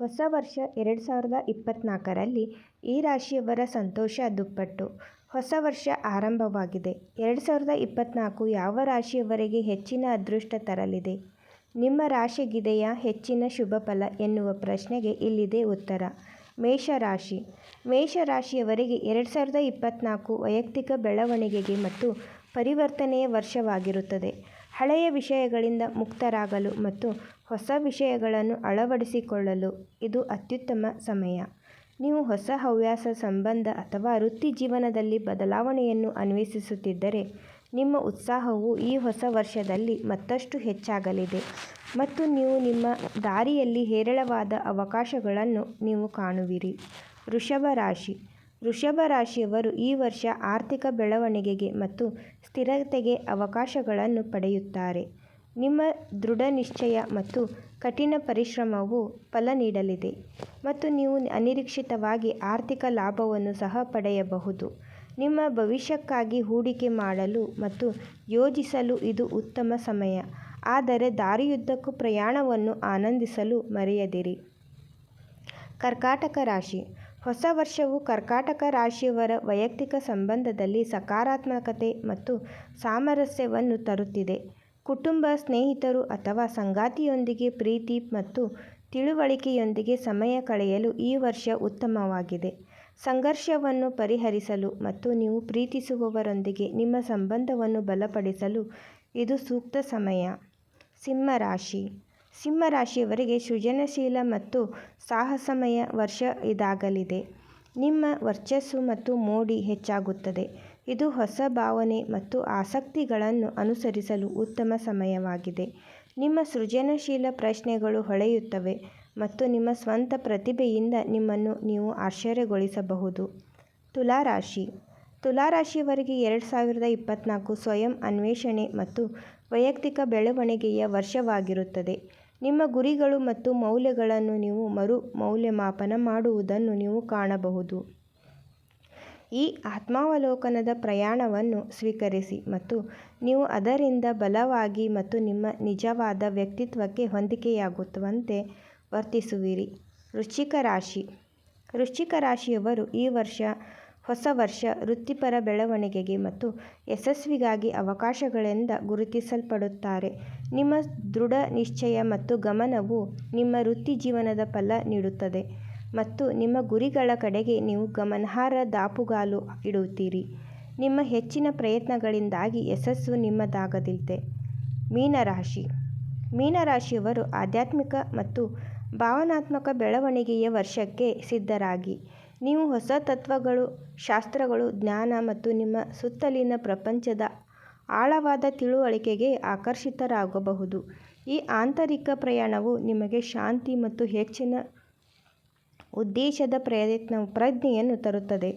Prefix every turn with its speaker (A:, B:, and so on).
A: ಹೊಸ ವರ್ಷ ಎರಡು ಸಾವಿರದ ಇಪ್ಪತ್ತ್ನಾಲ್ಕರಲ್ಲಿ ಈ ರಾಶಿಯವರ ಸಂತೋಷ ದುಪ್ಪಟ್ಟು. ಹೊಸ ವರ್ಷ ಆರಂಭವಾಗಿದೆ. ಎರಡು ಸಾವಿರದ ಇಪ್ಪತ್ತ್ನಾಲ್ಕು ಯಾವ ರಾಶಿಯವರಿಗೆ ಹೆಚ್ಚಿನ ಅದೃಷ್ಟ ತರಲಿದೆ? ನಿಮ್ಮ ರಾಶಿಗಿದೆಯಾ ಹೆಚ್ಚಿನ ಶುಭ ಫಲ ಎನ್ನುವ ಪ್ರಶ್ನೆಗೆ ಇಲ್ಲಿದೆ ಉತ್ತರ. ಮೇಷರಾಶಿ: ಮೇಷರಾಶಿಯವರಿಗೆ ಎರಡು ಸಾವಿರದ ಇಪ್ಪತ್ತ್ನಾಲ್ಕು ವೈಯಕ್ತಿಕ ಬೆಳವಣಿಗೆಗೆ ಮತ್ತು ಪರಿವರ್ತನೆಯ ವರ್ಷವಾಗಿರುತ್ತದೆ. ಹಳೆಯ ವಿಷಯಗಳಿಂದ ಮುಕ್ತರಾಗಲು ಮತ್ತು ಹೊಸ ವಿಷಯಗಳನ್ನು ಅಳವಡಿಸಿಕೊಳ್ಳಲು ಇದು ಅತ್ಯುತ್ತಮ ಸಮಯ. ನೀವು ಹೊಸ ಹವ್ಯಾಸ, ಸಂಬಂಧ ಅಥವಾ ವೃತ್ತಿ ಜೀವನದಲ್ಲಿ ಬದಲಾವಣೆಯನ್ನು ಅನ್ವೇಷಿಸುತ್ತಿದ್ದರೆ, ನಿಮ್ಮ ಉತ್ಸಾಹವು ಈ ಹೊಸ ವರ್ಷದಲ್ಲಿ ಮತ್ತಷ್ಟು ಹೆಚ್ಚಾಗಲಿದೆ ಮತ್ತು ನೀವು ನಿಮ್ಮ ದಾರಿಯಲ್ಲಿ ಹೇರಳವಾದ ಅವಕಾಶಗಳನ್ನು ನೀವು ಕಾಣುವಿರಿ. ವೃಷಭ ರಾಶಿ: ವೃಷಭ ರಾಶಿಯವರು ಈ ವರ್ಷ ಆರ್ಥಿಕ ಬೆಳವಣಿಗೆಗೆ ಮತ್ತು ಸ್ಥಿರತೆಗೆ ಅವಕಾಶಗಳನ್ನು ಪಡೆಯುತ್ತಾರೆ. ನಿಮ್ಮ ದೃಢನಿಶ್ಚಯ ಮತ್ತು ಕಠಿಣ ಪರಿಶ್ರಮವು ಫಲ ನೀಡಲಿದೆ ಮತ್ತು ನೀವು ಅನಿರೀಕ್ಷಿತವಾಗಿ ಆರ್ಥಿಕ ಲಾಭವನ್ನು ಸಹ ಪಡೆಯಬಹುದು. ನಿಮ್ಮ ಭವಿಷ್ಯಕ್ಕಾಗಿ ಹೂಡಿಕೆ ಮಾಡಲು ಮತ್ತು ಯೋಜಿಸಲು ಇದು ಉತ್ತಮ ಸಮಯ, ಆದರೆ ದಾರಿಯುದ್ದಕ್ಕೂ ಪ್ರಯಾಣವನ್ನು ಆನಂದಿಸಲು ಮರೆಯದಿರಿ. ಕರ್ಕಾಟಕ ರಾಶಿ: ಹೊಸ ವರ್ಷವು ಕರ್ಕಾಟಕ ರಾಶಿಯವರ ವೈಯಕ್ತಿಕ ಸಂಬಂಧದಲ್ಲಿ ಸಕಾರಾತ್ಮಕತೆ ಮತ್ತು ಸಾಮರಸ್ಯವನ್ನು ತರುತ್ತಿದೆ. ಕುಟುಂಬ, ಸ್ನೇಹಿತರು ಅಥವಾ ಸಂಗಾತಿಯೊಂದಿಗೆ ಪ್ರೀತಿ ಮತ್ತು ತಿಳುವಳಿಕೆಯೊಂದಿಗೆ ಸಮಯ ಕಳೆಯಲು ಈ ವರ್ಷ ಉತ್ತಮವಾಗಿದೆ. ಸಂಘರ್ಷವನ್ನು ಪರಿಹರಿಸಲು ಮತ್ತು ನೀವು ಪ್ರೀತಿಸುವವರೊಂದಿಗೆ ನಿಮ್ಮ ಸಂಬಂಧವನ್ನು ಬಲಪಡಿಸಲು ಇದು ಸೂಕ್ತ ಸಮಯ. ಸಿಂಹ ರಾಶಿ: ಸಿಂಹ ರಾಶಿಯವರಿಗೆ ಸೃಜನಶೀಲ ಮತ್ತು ಸಾಹಸಮಯ ವರ್ಷ ಇದಾಗಲಿದೆ. ನಿಮ್ಮ ವರ್ಚಸ್ಸು ಮತ್ತು ಮೋಡಿ ಹೆಚ್ಚಾಗುತ್ತದೆ, ಇದು ಹೊಸ ಭಾವನೆ ಮತ್ತು ಆಸಕ್ತಿಗಳನ್ನು ಅನುಸರಿಸಲು ಉತ್ತಮ ಸಮಯವಾಗಿದೆ. ನಿಮ್ಮ ಸೃಜನಶೀಲ ಪ್ರಶ್ನೆಗಳು ಹೊಳೆಯುತ್ತವೆ ಮತ್ತು ನಿಮ್ಮ ಸ್ವಂತ ಪ್ರತಿಭೆಯಿಂದ ನಿಮ್ಮನ್ನು ನೀವು ಆಶ್ಚರ್ಯಗೊಳಿಸಬಹುದು. ತುಲಾ ರಾಶಿ: ತುಲಾ ರಾಶಿಯವರಿಗೆ ಎರಡು ಸಾವಿರದ ಇಪ್ಪತ್ತ್ನಾಲ್ಕು ಸ್ವಯಂ ಅನ್ವೇಷಣೆ ಮತ್ತು ವೈಯಕ್ತಿಕ ಬೆಳವಣಿಗೆಯ ವರ್ಷವಾಗಿರುತ್ತದೆ. ನಿಮ್ಮ ಗುರಿಗಳು ಮತ್ತು ಮೌಲ್ಯಗಳನ್ನು ನೀವು ಮರು-ಮೌಲ್ಯಮಾಪನ ಮಾಡುವುದನ್ನು ನೀವು ಕಾಣಬಹುದು. ಈ ಆತ್ಮಾವಲೋಕನದ ಪ್ರಯಾಣವನ್ನು ಸ್ವೀಕರಿಸಿ ಮತ್ತು ನೀವು ಅದರಿಂದ ಬಲವಾಗಿ ಮತ್ತು ನಿಮ್ಮ ನಿಜವಾದ ವ್ಯಕ್ತಿತ್ವಕ್ಕೆ ಹೊಂದಿಕೆಯಾಗುವಂತೆ ವರ್ತಿಸುವಿರಿ. ವೃಶ್ಚಿಕ ರಾಶಿ: ವೃಶ್ಚಿಕ ರಾಶಿಯವರು ಈ ಹೊಸ ವರ್ಷ ವೃತ್ತಿಪರ ಬೆಳವಣಿಗೆಗೆ ಮತ್ತು ಯಶಸ್ವಿಗಾಗಿ ಅವಕಾಶಗಳಿಂದ ಗುರುತಿಸಲ್ಪಡುತ್ತಾರೆ. ನಿಮ್ಮ ದೃಢ ನಿಶ್ಚಯ ಮತ್ತು ಗಮನವು ನಿಮ್ಮ ವೃತ್ತಿಜೀವನದ ಫಲ ನೀಡುತ್ತದೆ ಮತ್ತು ನಿಮ್ಮ ಗುರಿಗಳ ಕಡೆಗೆ ನೀವು ಗಮನಾರ್ಹ ದಾಪುಗಾಲು ಇಡುತ್ತೀರಿ. ನಿಮ್ಮ ಹೆಚ್ಚಿನ ಪ್ರಯತ್ನಗಳಿಂದಾಗಿ ಯಶಸ್ಸು ನಿಮ್ಮದಾಗದಿಲ್ಲದೆ ಮೀನರಾಶಿ ಮೀನರಾಶಿಯವರು ಮೀನ ರಾಶಿಯವರು ಆಧ್ಯಾತ್ಮಿಕ ಮತ್ತು ಭಾವನಾತ್ಮಕ ಬೆಳವಣಿಗೆಯ ವರ್ಷಕ್ಕೆ ಸಿದ್ಧರಾಗಿ, ನೀವು ಹೊಸ ತತ್ವಗಳು, ಶಾಸ್ತ್ರಗಳು, ಜ್ಞಾನ ಮತ್ತು ನಿಮ್ಮ ಸುತ್ತಲಿನ ಪ್ರಪಂಚದ ಆಳವಾದ ತಿಳುವಳಿಕೆಗೆ ಆಕರ್ಷಿತರಾಗಬಹುದು. ಈ ಆಂತರಿಕ ಪ್ರಯಾಣವು ನಿಮಗೆ ಶಾಂತಿ ಮತ್ತು ಹೆಚ್ಚಿನ ಉದ್ದೇಶದ ಪ್ರಯತ್ನ ಪ್ರಜ್ಞೆಯನ್ನು ತರುತ್ತದೆ.